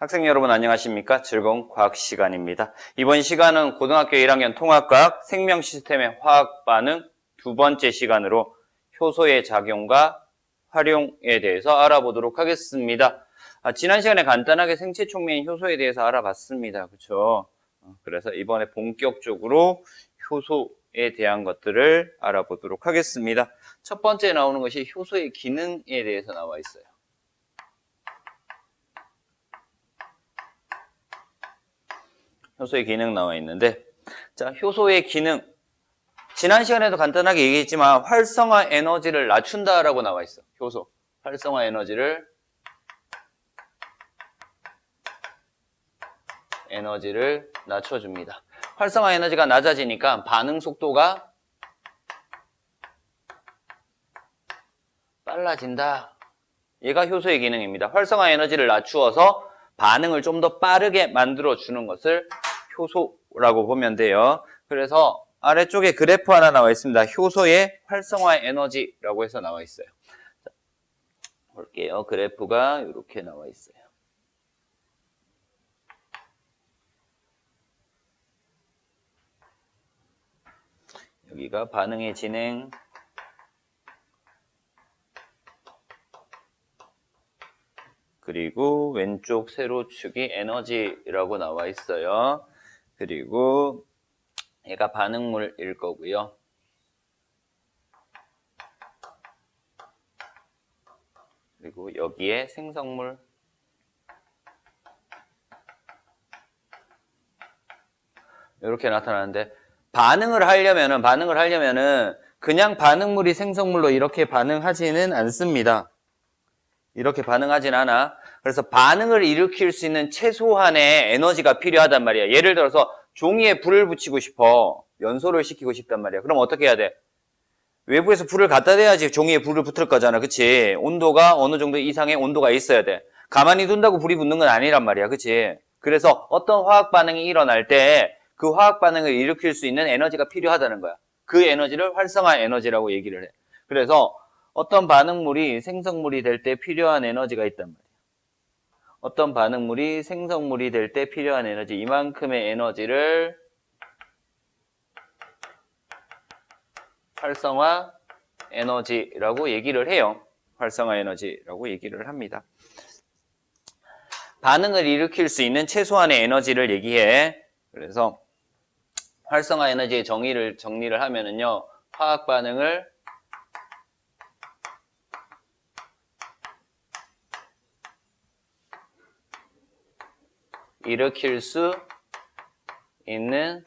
학생 여러분 안녕하십니까? 즐거운 과학 시간입니다. 이번 시간은 고등학교 1학년 통합과학 생명 시스템의 화학 반응 두 번째 시간으로 효소의 작용과 활용에 대해서 알아보도록 하겠습니다. 아, 지난 시간에 간단하게 생체 촉매인 효소에 대해서 알아봤습니다. 그렇죠? 그래서 이번에 본격적으로 효소에 대한 것들을 알아보도록 하겠습니다. 첫 번째 나오는 것이 효소의 기능에 대해서 나와 있어요. 효소의 기능 나와 있는데 자 효소의 기능. 지난 시간에도 간단하게 얘기했지만 활성화 에너지를 낮춘다라고 나와 있어. 효소. 활성화 에너지를 에너지를 낮춰줍니다. 활성화 에너지가 낮아지니까 반응 속도가 빨라진다. 얘가 효소의 기능입니다. 활성화 에너지를 낮추어서 반응을 좀 더 빠르게 만들어 주는 것을 효소라고 보면 돼요. 그래서 아래쪽에 그래프 하나 나와 있습니다. 효소의 활성화 에너지라고 해서 나와 있어요. 자, 볼게요. 그래프가 이렇게 나와 있어요. 여기가 반응의 진행, 그리고 왼쪽 세로축이 에너지라고 나와 있어요. 그리고 얘가 반응물일 거고요. 그리고 여기에 생성물 이렇게 나타나는데 반응을 하려면은 반응을 하려면은 그냥 반응물이 생성물로 이렇게 반응하지는 않습니다. 이렇게 반응하진 않아. 그래서 반응을 일으킬 수 있는 최소한의 에너지가 필요하단 말이야. 예를 들어서 종이에 불을 붙이고 싶어. 연소를 시키고 싶단 말이야. 그럼 어떻게 해야 돼? 외부에서 불을 갖다 대야지 종이에 불을 붙을 거잖아. 그치? 온도가 어느 정도 이상의 온도가 있어야 돼. 가만히 둔다고 불이 붙는 건 아니란 말이야. 그치? 그래서 어떤 화학 반응이 일어날 때 그 화학 반응을 일으킬 수 있는 에너지가 필요하다는 거야. 그 에너지를 활성화 에너지라고 얘기를 해. 그래서 어떤 반응물이 생성물이 될 때 필요한 에너지가 있단 말이야. 어떤 반응물이 생성물이 될 때 필요한 에너지, 이만큼의 에너지를 활성화 에너지라고 얘기를 해요. 활성화 에너지라고 얘기를 합니다. 반응을 일으킬 수 있는 최소한의 에너지를 얘기해. 그래서 활성화 에너지의 정의를 정리를 하면은요. 화학 반응을 일으킬 수 있는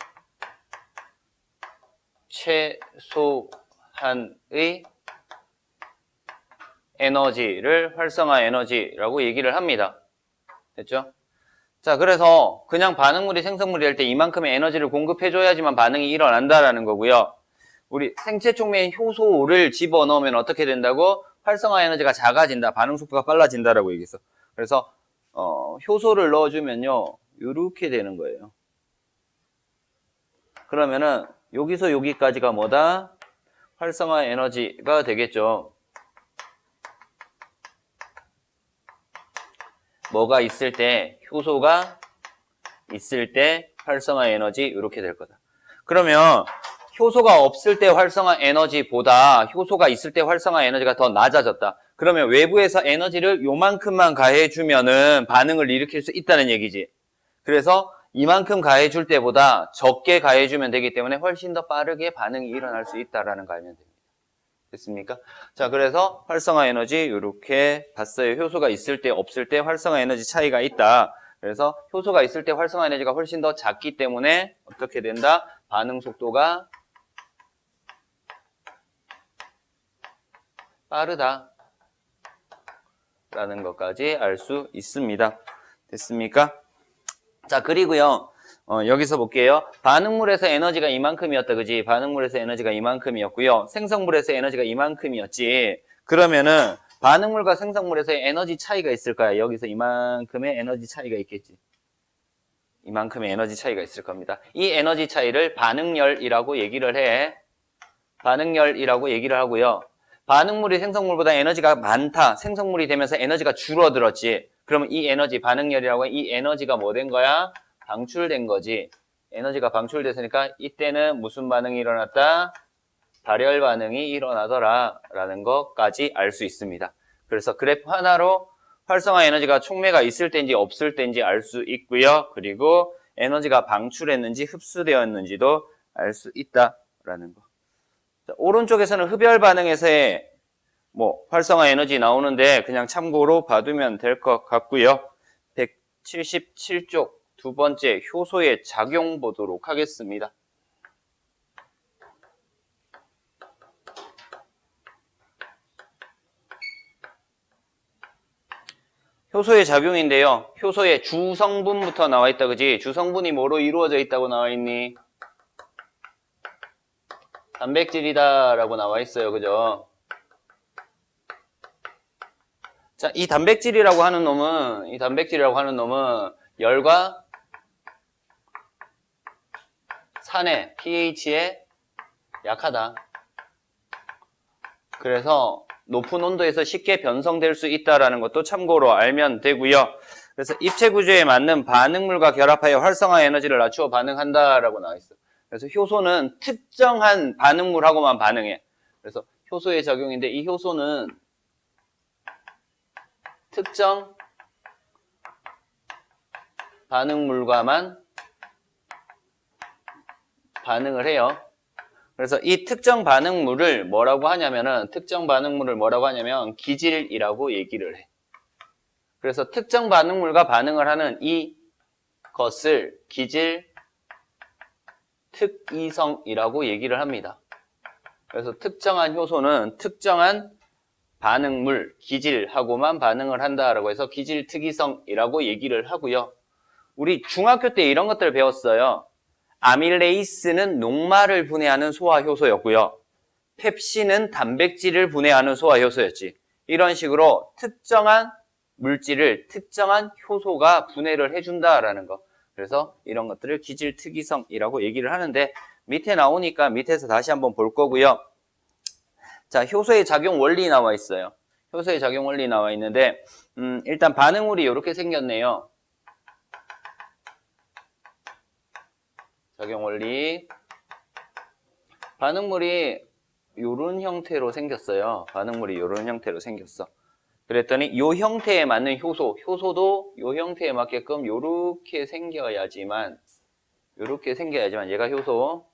최소한의 에너지를 활성화 에너지라고 얘기를 합니다. 됐죠? 자, 그래서 그냥 반응물이 생성물이 될 때 이만큼의 에너지를 공급해줘야지만 반응이 일어난다라는 거고요. 우리 생체 촉매인 효소를 집어넣으면 어떻게 된다고? 활성화 에너지가 작아진다. 반응 속도가 빨라진다라고 얘기했어. 그래서 어, 효소를 넣어주면요. 이렇게 되는 거예요. 그러면은 여기서 여기까지가 뭐다? 활성화 에너지가 되겠죠. 뭐가 있을 때, 효소가 있을 때 활성화 에너지 이렇게 될 거다. 그러면 효소가 없을 때 활성화 에너지보다 효소가 있을 때 활성화 에너지가 더 낮아졌다. 그러면 외부에서 에너지를 요만큼만 가해주면은 반응을 일으킬 수 있다는 얘기지. 그래서 이만큼 가해줄 때보다 적게 가해주면 되기 때문에 훨씬 더 빠르게 반응이 일어날 수 있다라는 거 알면 됩니다. 됐습니까? 자, 그래서 활성화 에너지 이렇게 봤어요. 효소가 있을 때 없을 때 활성화 에너지 차이가 있다. 그래서 효소가 있을 때 활성화 에너지가 훨씬 더 작기 때문에 어떻게 된다? 반응 속도가 빠르다. 라는 것까지 알 수 있습니다. 됐습니까? 자, 그리고요. 어, 여기서 볼게요. 반응물에서 에너지가 이만큼이었다. 그지? 반응물에서 에너지가 이만큼이었고요. 생성물에서 에너지가 이만큼이었지. 그러면은 반응물과 생성물에서의 에너지 차이가 있을 거야. 여기서 이만큼의 에너지 차이가 있겠지. 이만큼의 에너지 차이가 있을 겁니다. 이 에너지 차이를 반응열이라고 얘기를 해. 반응열이라고 얘기를 하고요. 반응물이 생성물보다 에너지가 많다. 생성물이 되면서 에너지가 줄어들었지. 그러면 이 에너지 반응열이라고 이 에너지가 뭐 된 거야? 방출된 거지. 에너지가 방출됐으니까 이때는 무슨 반응이 일어났다? 발열 반응이 일어나더라 라는 것까지 알 수 있습니다. 그래서 그래프 하나로 활성화 에너지가 촉매가 있을 때인지 없을 때인지 알 수 있고요. 그리고 에너지가 방출했는지 흡수되었는지도 알 수 있다라는 거. 자, 오른쪽에서는 흡열 반응에서의 뭐 활성화 에너지 나오는데 그냥 참고로 봐두면 될 것 같고요. 177쪽 두 번째 효소의 작용 보도록 하겠습니다. 효소의 작용인데요. 효소의 주성분부터 나와 있다, 그지? 주성분이 뭐로 이루어져 있다고 나와 있니? 단백질이다 라고 나와 있어요, 그죠? 자, 이 단백질이라고 하는 놈은, 이 단백질이라고 하는 놈은 열과 산의 pH에 약하다. 그래서 높은 온도에서 쉽게 변성될 수 있다는 것도 참고로 알면 되고요. 그래서 입체 구조에 맞는 반응물과 결합하여 활성화 에너지를 낮추어 반응한다라고 나와 있어. 그래서 효소는 특정한 반응물하고만 반응해. 그래서 효소의 작용인데 이 효소는 특정 반응물과만 반응을 해요. 그래서 이 특정 반응물을 뭐라고 하냐면은 특정 반응물을 뭐라고 하냐면 기질이라고 얘기를 해. 그래서 특정 반응물과 반응을 하는 이 것을 기질 특이성이라고 얘기를 합니다. 그래서 특정한 효소는 특정한 반응물, 기질하고만 반응을 한다라고 해서 기질 특이성이라고 얘기를 하고요. 우리 중학교 때 이런 것들을 배웠어요. 아밀레이스는 녹말을 분해하는 소화효소였고요. 펩신은 단백질을 분해하는 소화효소였지. 이런 식으로 특정한 물질을 특정한 효소가 분해를 해준다라는 거. 그래서 이런 것들을 기질 특이성이라고 얘기를 하는데 밑에 나오니까 밑에서 다시 한번 볼 거고요. 자, 효소의 작용 원리 나와 있어요. 효소의 작용 원리 나와 있는데 음, 일단 반응물이 이렇게 생겼네요. 작용 원리. 반응물이 이런 형태로 생겼어요. 반응물이 이런 형태로 생겼어. 그랬더니 이 형태에 맞는 효소, 효소도 이 형태에 맞게끔 이렇게 생겨야지만 이렇게 생겨야지만 얘가 효소,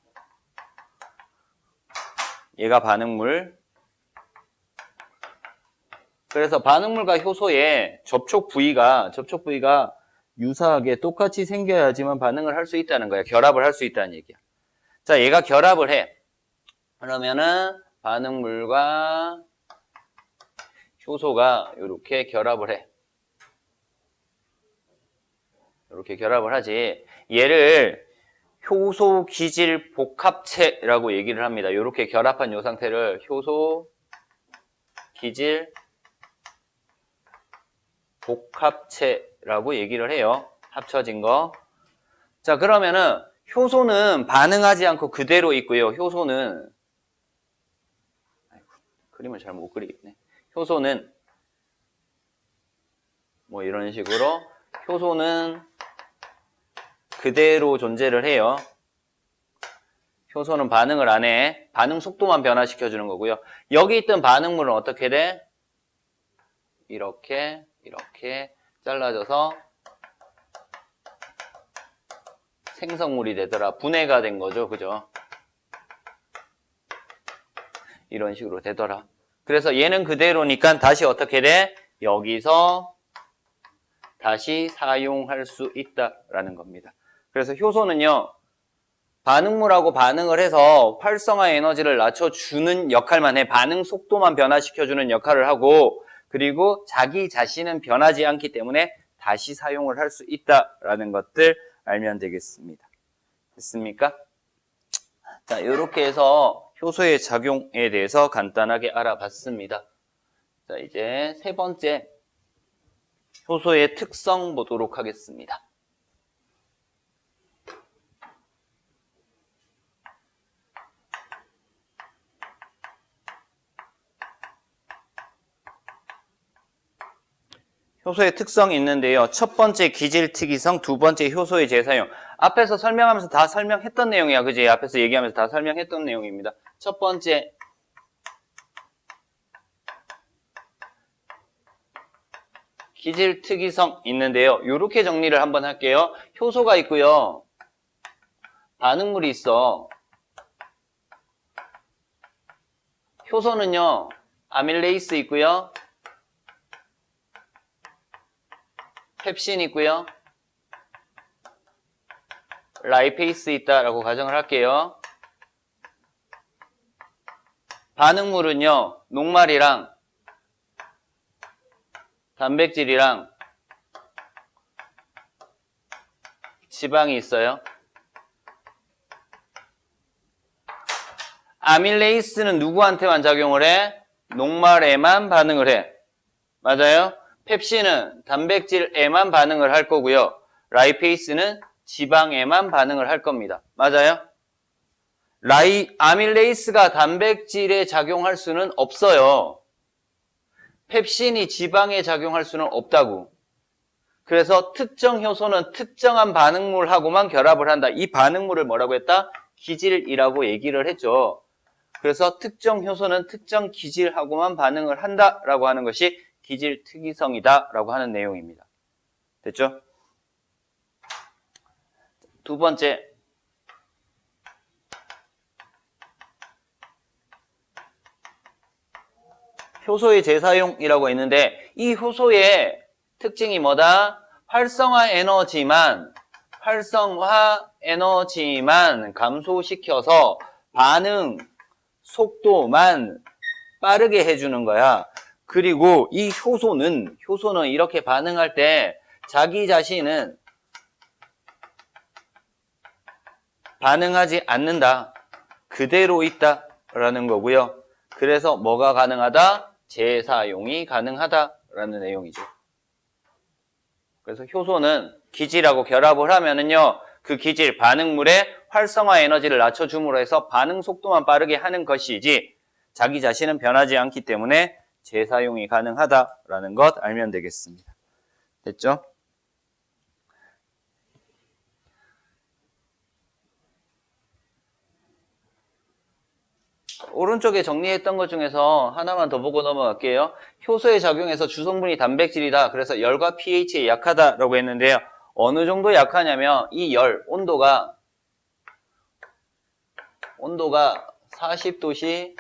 얘가 반응물. 그래서 반응물과 효소의 접촉 부위가 접촉 부위가 유사하게 똑같이 생겨야지만 반응을 할 수 있다는 거야. 결합을 할 수 있다는 얘기야. 자, 얘가 결합을 해. 그러면은 반응물과 효소가 이렇게 결합을 해. 이렇게 결합을 하지. 얘를 효소 기질 복합체라고 얘기를 합니다. 이렇게 결합한 이 상태를 효소 기질 복합체라고 얘기를 해요. 합쳐진 거. 자, 그러면은 효소는 반응하지 않고 그대로 있고요. 효소는 아이고, 그림을 잘 못 그리겠네. 효소는 뭐 이런 식으로 효소는 그대로 존재를 해요. 효소는 반응을 안 해. 반응 속도만 변화시켜 주는 거고요. 여기 있던 반응물은 어떻게 돼? 이렇게 이렇게 잘라져서 생성물이 되더라. 분해가 된 거죠. 그죠? 이런 식으로 되더라. 그래서 얘는 그대로니까 다시 어떻게 돼? 여기서 다시 사용할 수 있다라는 겁니다. 그래서 효소는요, 반응물하고 반응을 해서 활성화 에너지를 낮춰주는 역할만 해. 반응 속도만 변화시켜주는 역할을 하고, 그리고 자기 자신은 변하지 않기 때문에 다시 사용을 할 수 있다라는 것들 알면 되겠습니다. 됐습니까? 자, 이렇게 해서 효소의 작용에 대해서 간단하게 알아봤습니다. 자, 이제 세 번째 효소의 특성 보도록 하겠습니다. 효소의 특성이 있는데요. 첫 번째 기질 특이성, 두 번째 효소의 재사용. 앞에서 설명하면서 다 설명했던 내용이야. 그지? 앞에서 얘기하면서 다 설명했던 내용입니다. 첫 번째 기질 특이성 있는데요. 이렇게 정리를 한번 할게요. 효소가 있고요. 반응물이 있어. 효소는요. 아밀레이스 있고요. 펩신 있고요. 라이페이스 있다라고 가정을 할게요. 반응물은요. 녹말이랑 단백질이랑 지방이 있어요. 아밀레이스는 누구한테만 작용을 해? 녹말에만 반응을 해. 맞아요? 펩신은 단백질에만 반응을 할 거고요. 라이페이스는 지방에만 반응을 할 겁니다. 맞아요? 라이, 아밀레이스가 단백질에 작용할 수는 없어요. 펩신이 지방에 작용할 수는 없다고. 그래서 특정 효소는 특정한 반응물하고만 결합을 한다. 이 반응물을 뭐라고 했다? 기질이라고 얘기를 했죠. 그래서 특정 효소는 특정 기질하고만 반응을 한다라고 하는 것이 기질 특이성이다 라고 하는 내용입니다. 됐죠? 두 번째, 효소의 재사용이라고 있는데 이 효소의 특징이 뭐다? 활성화 에너지만 활성화 에너지만 감소시켜서 반응 속도만 빠르게 해주는 거야. 그리고 이 효소는 효소는 이렇게 반응할 때 자기 자신은 반응하지 않는다. 그대로 있다 라는 거고요. 그래서 뭐가 가능하다? 재사용이 가능하다 라는 내용이죠. 그래서 효소는 기질하고 결합을 하면은요, 그 기질 반응물의 활성화 에너지를 낮춰줌으로 해서 반응 속도만 빠르게 하는 것이지 자기 자신은 변하지 않기 때문에 재사용이 가능하다라는 것 알면 되겠습니다. 됐죠? 오른쪽에 정리했던 것 중에서 하나만 더 보고 넘어갈게요. 효소에 작용해서 주성분이 단백질이다. 그래서 열과 pH에 약하다라고 했는데요. 어느 정도 약하냐면 이 열, 온도가 온도가 40도씨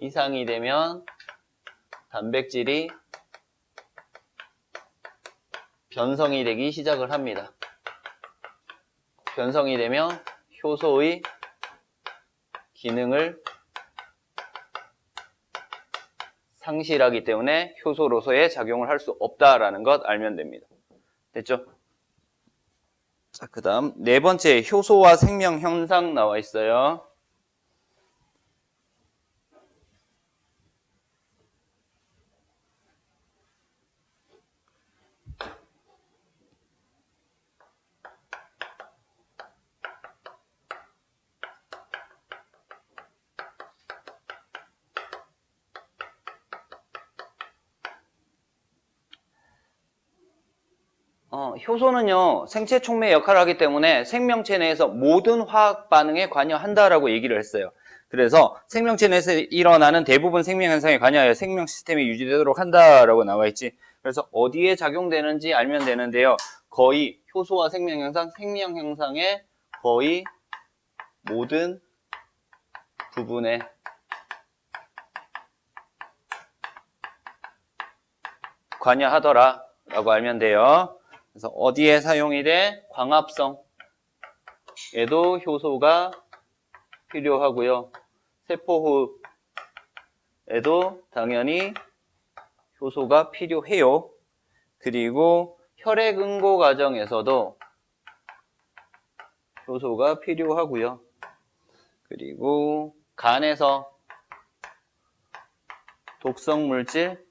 이상이 되면 단백질이 변성이 되기 시작을 합니다. 변성이 되면 효소의 기능을 상실하기 때문에 효소로서의 작용을 할 수 없다라는 것 알면 됩니다. 됐죠? 자, 그 다음 네 번째 효소와 생명 현상 나와 있어요. 어, 효소는요, 생체 촉매 역할을 하기 때문에 생명체 내에서 모든 화학 반응에 관여한다라고 얘기를 했어요. 그래서 생명체 내에서 일어나는 대부분 생명 현상에 관여하여 생명 시스템이 유지되도록 한다라고 나와 있지. 그래서 어디에 작용되는지 알면 되는데요. 거의 효소와 생명 현상, 생명 현상의 거의 모든 부분에 관여하더라라고 알면 돼요. 그래서 어디에 사용이 돼? 광합성 에도 효소가 필요하고요. 세포호흡에도 당연히 효소가 필요해요. 그리고 혈액 응고 과정에서도 효소가 필요하고요. 그리고 간에서 독성 물질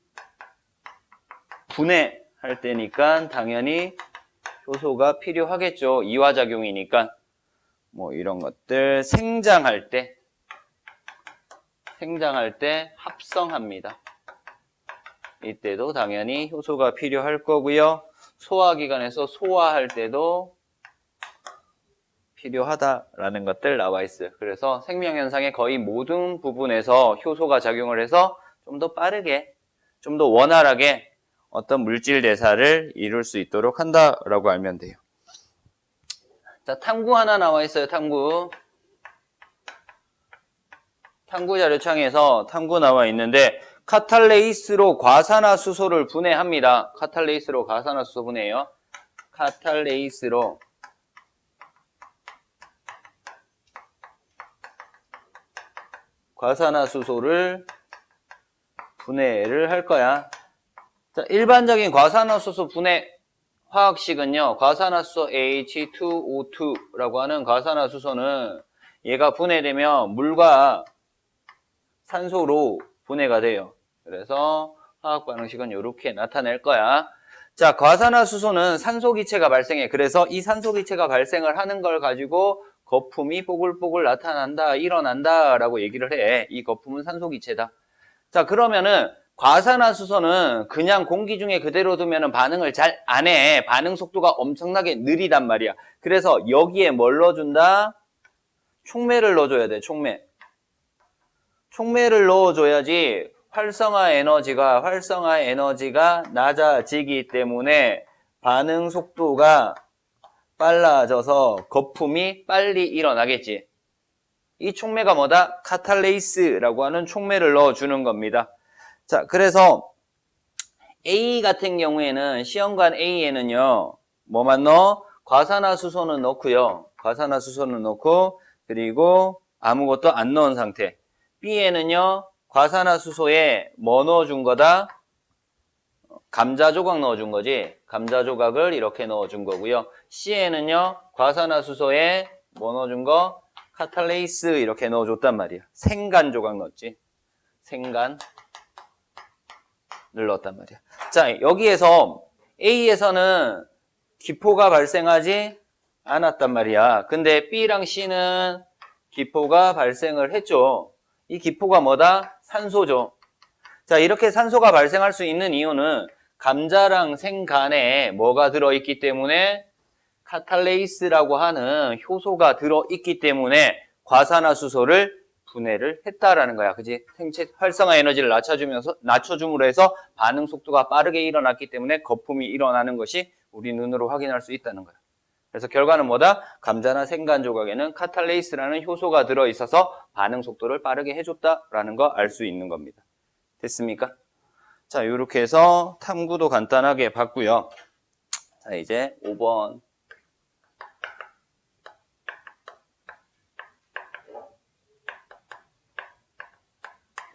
분해 할 때니까 당연히 효소가 필요하겠죠. 이화작용이니까. 뭐 이런 것들 생장할 때 생장할 때 합성합니다. 이때도 당연히 효소가 필요할 거고요. 소화기관에서 소화할 때도 필요하다라는 것들 나와 있어요. 그래서 생명현상의 거의 모든 부분에서 효소가 작용을 해서 좀 더 빠르게, 좀 더 원활하게 어떤 물질 대사를 이룰 수 있도록 한다라고 알면 돼요. 자, 탐구 하나 나와 있어요. 탐구. 탐구 자료창에서 탐구 나와 있는데 카탈레이스로 과산화수소를 분해합니다. 카탈레이스로 과산화수소 분해해요. 카탈레이스로 과산화수소를 분해를 할 거야. 자, 일반적인 과산화수소 분해 화학식은요, 과산화수소 H2O2라고 하는 과산화수소는 얘가 분해되면 물과 산소로 분해가 돼요. 그래서 화학 반응식은 이렇게 나타낼 거야. 자, 과산화수소는 산소 기체가 발생해. 그래서 이 산소 기체가 발생을 하는 걸 가지고 거품이 뽀글뽀글 나타난다, 일어난다 라고 얘기를 해. 이 거품은 산소 기체다. 자, 그러면은 과산화수소는 그냥 공기 중에 그대로 두면 반응을 잘 안 해. 반응 속도가 엄청나게 느리단 말이야. 그래서 여기에 뭘 넣어준다? 촉매를 넣어줘야 돼, 촉매. 촉매를 넣어줘야지 활성화 에너지가, 활성화 에너지가 낮아지기 때문에 반응 속도가 빨라져서 거품이 빨리 일어나겠지. 이 촉매가 뭐다? 카탈레이스라고 하는 촉매를 넣어주는 겁니다. 자, 그래서 A 같은 경우에는 시험관 A에는요, 뭐만 넣어? 과산화수소는 넣고요. 과산화수소는 넣고, 그리고 아무것도 안 넣은 상태. B에는요, 과산화수소에 뭐 넣어준 거다? 감자 조각 넣어준 거지. 감자 조각을 이렇게 넣어준 거고요. C에는요, 과산화수소에 뭐 넣어준 거? 카탈레이스 이렇게 넣어줬단 말이야. 생간 조각 넣었지. 생간을 넣었단 말이야. 자, 여기에서 A에서는 기포가 발생하지 않았단 말이야. 근데 B랑 C는 기포가 발생을 했죠. 이 기포가 뭐다? 산소죠. 자, 이렇게 산소가 발생할 수 있는 이유는 감자랑 생간에 뭐가 들어있기 때문에 카탈레이스라고 하는 효소가 들어있기 때문에 과산화수소를 분해를 했다라는 거야. 그지? 생체 활성화 에너지를 낮춰주면서, 낮춰줌으로 해서 반응 속도가 빠르게 일어났기 때문에 거품이 일어나는 것이 우리 눈으로 확인할 수 있다는 거야. 그래서 결과는 뭐다? 감자나 생간 조각에는 카탈레이스라는 효소가 들어있어서 반응 속도를 빠르게 해줬다라는 거 알 수 있는 겁니다. 됐습니까? 자, 이렇게 해서 탐구도 간단하게 봤고요. 자, 이제 5번.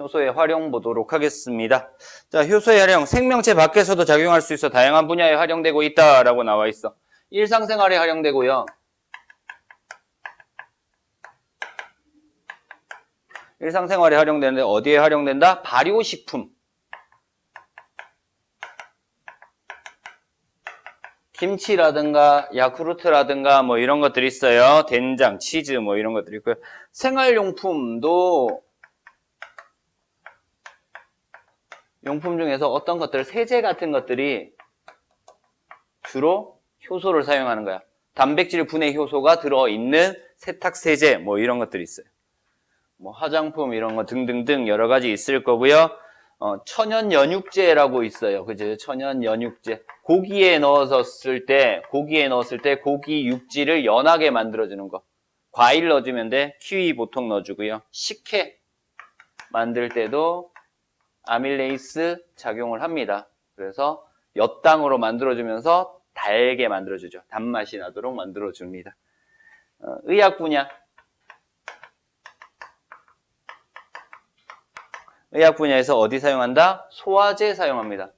효소의 활용 보도록 하겠습니다. 자, 효소의 활용, 생명체 밖에서도 작용할 수 있어 다양한 분야에 활용되고 있다라고 나와 있어. 일상생활에 활용되고요. 일상생활에 활용되는데 어디에 활용된다? 발효식품. 김치라든가 야쿠르트라든가 뭐 이런 것들이 있어요. 된장, 치즈 뭐 이런 것들이 있고요. 생활용품도 용품 중에서 어떤 것들, 세제 같은 것들이 주로 효소를 사용하는 거야. 단백질 분해 효소가 들어있는 세탁 세제 뭐 이런 것들이 있어요. 뭐 화장품 이런 거 등등등 여러 가지 있을 거고요. 어, 천연 연육제라고 있어요. 그죠? 천연 연육제. 고기에 넣었을 때, 고기에 넣었을 때 고기 육질을 연하게 만들어주는 거. 과일 넣어주면 돼. 키위 보통 넣어주고요. 식혜 만들 때도 아밀레이스 작용을 합니다. 그래서 엿당으로 만들어주면서 달게 만들어주죠. 단맛이 나도록 만들어줍니다. 어, 의학 분야. 의학 분야에서 어디 사용한다? 소화제 사용합니다.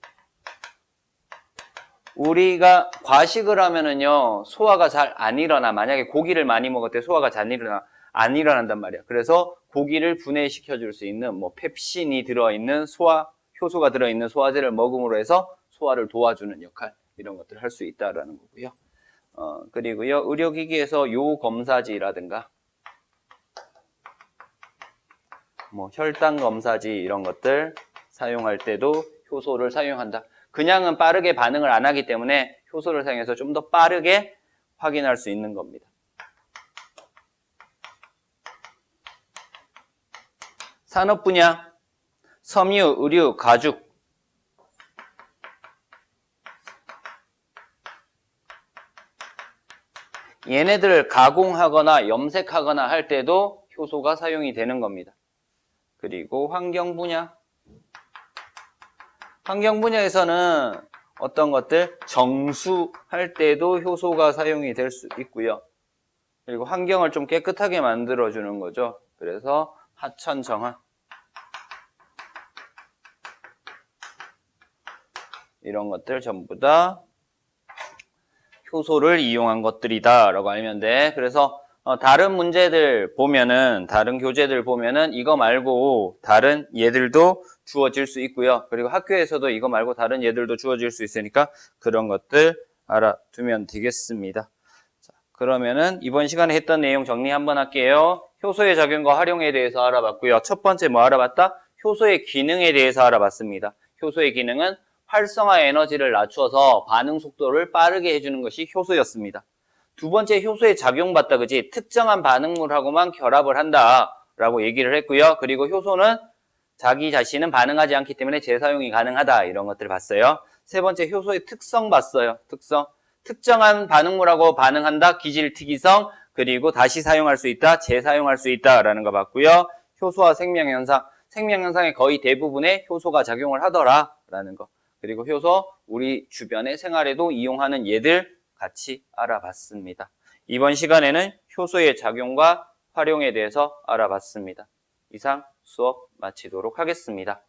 우리가 과식을 하면은요, 소화가 잘 안 일어나. 만약에 고기를 많이 먹을 때 소화가 잘 일어나, 안 일어난단 말이야. 그래서 고기를 분해시켜 줄 수 있는 뭐 펩신이 들어 있는 소화, 효소가 들어 있는 소화제를 먹음으로 해서 소화를 도와주는 역할, 이런 것들을 할 수 있다라는 거고요. 어, 그리고요, 의료기기에서 요 검사지라든가, 뭐 혈당 검사지 이런 것들 사용할 때도 효소를 사용한다. 그냥은 빠르게 반응을 안 하기 때문에 효소를 사용해서 좀 더 빠르게 확인할 수 있는 겁니다. 산업 분야, 섬유, 의류, 가죽. 얘네들을 가공하거나 염색하거나 할 때도 효소가 사용이 되는 겁니다. 그리고 환경 분야. 환경 분야에서는 어떤 것들 정수할 때도 효소가 사용이 될 수 있고요. 그리고 환경을 좀 깨끗하게 만들어 주는 거죠. 그래서 하천 정화 이런 것들 전부 다 효소를 이용한 것들이다 라고 알면 돼. 그래서 어, 다른 문제들 보면은 다른 교재들 보면은 이거 말고 다른 얘들도 주어질 수 있고요. 그리고 학교에서도 이거 말고 다른 얘들도 주어질 수 있으니까 그런 것들 알아두면 되겠습니다. 자, 그러면은 이번 시간에 했던 내용 정리 한번 할게요. 효소의 작용과 활용에 대해서 알아봤고요. 첫 번째 뭐 알아봤다? 효소의 기능에 대해서 알아봤습니다. 효소의 기능은 활성화 에너지를 낮춰서 반응 속도를 빠르게 해주는 것이 효소였습니다. 두 번째 효소의 작용받다 그지 특정한 반응물하고만 결합을 한다라고 얘기를 했고요. 그리고 효소는 자기 자신은 반응하지 않기 때문에 재사용이 가능하다 이런 것들 봤어요. 세 번째 효소의 특성 봤어요. 특성 특정한 반응물하고 반응한다 기질 특이성 그리고 다시 사용할 수 있다 재사용할 수 있다라는 거 봤고요. 효소와 생명 현상 생명 현상의 거의 대부분에 효소가 작용을 하더라라는 거 그리고 효소 우리 주변의 생활에도 이용하는 얘들 같이 알아봤습니다. 이번 시간에는 효소의 작용과 활용에 대해서 알아봤습니다. 이상 수업 마치도록 하겠습니다.